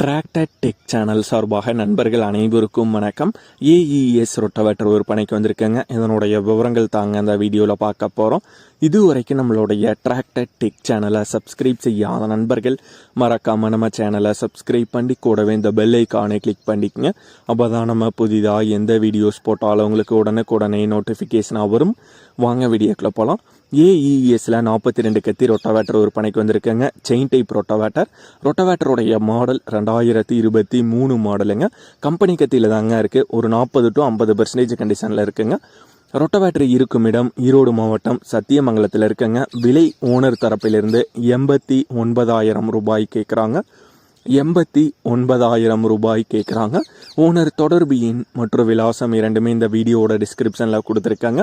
Tractor tech channel சார்பாக நண்பர்கள் அனைவருக்கும் வணக்கம். ஏஇஎஸ் ரொட்டவேட்டர் விற்பனைக்கு வந்திருக்கேங்க. இதனுடைய விவரங்கள் தாங்க அந்த வீடியோவில் பார்க்க போகிறோம் இதுவரைக்கும் நம்மளுடைய டிராக்டர் டெக் சேனலை சப்ஸ்கிரைப் செய்யாத நண்பர்கள் மறக்காமல் நம்ம சேனலை சப்ஸ்கிரைப் பண்ணி கூடவே இந்த பெல் ஐக்கானை கிளிக் பண்ணிக்கங்க. அப்போ தான் நம்ம புதிதாக எந்த வீடியோஸ் போட்டாலும் உங்களுக்கு உடனுக்குடனே நோட்டிஃபிகேஷனாக வரும். வாங்க வீடியோக்குள்ளே போகலாம் ஏஇஎஸ்ல நாற்பத்தி ரெண்டு கத்தி ரொட்டவேட்டர் விற்பனைக்கு வந்திருக்குங்க. செயின் டைப் ரொட்டவேட்டர் ரொட்டவேட்டருடைய மாடல் ரெண்டாயிரத்தி இருபத்தி மூணு மாடலுங்க கம்பெனி கத்தியில் தாங்க இருக்குது ஒரு நாற்பது டு ஐம்பது பர்சன்டேஜ் கண்டிஷனில் இருக்குங்க. ரொட்டவேட்டர் இருக்கும் இடம் ஈரோடு மாவட்டம் சத்தியமங்கலத்தில் இருக்குங்க. விலை ஓனர் தரப்பிலிருந்து எண்பத்தி ஒன்பதாயிரம் ரூபாய் கேட்குறாங்க எண்பத்தி ஒன்பதாயிரம் ரூபாய் கேட்குறாங்க ஓனர் தொடர்பு எண் மற்றும் விலாசம் இரண்டுமே இந்த வீடியோவோட டிஸ்கிரிப்ஷனில் கொடுத்துருக்காங்க.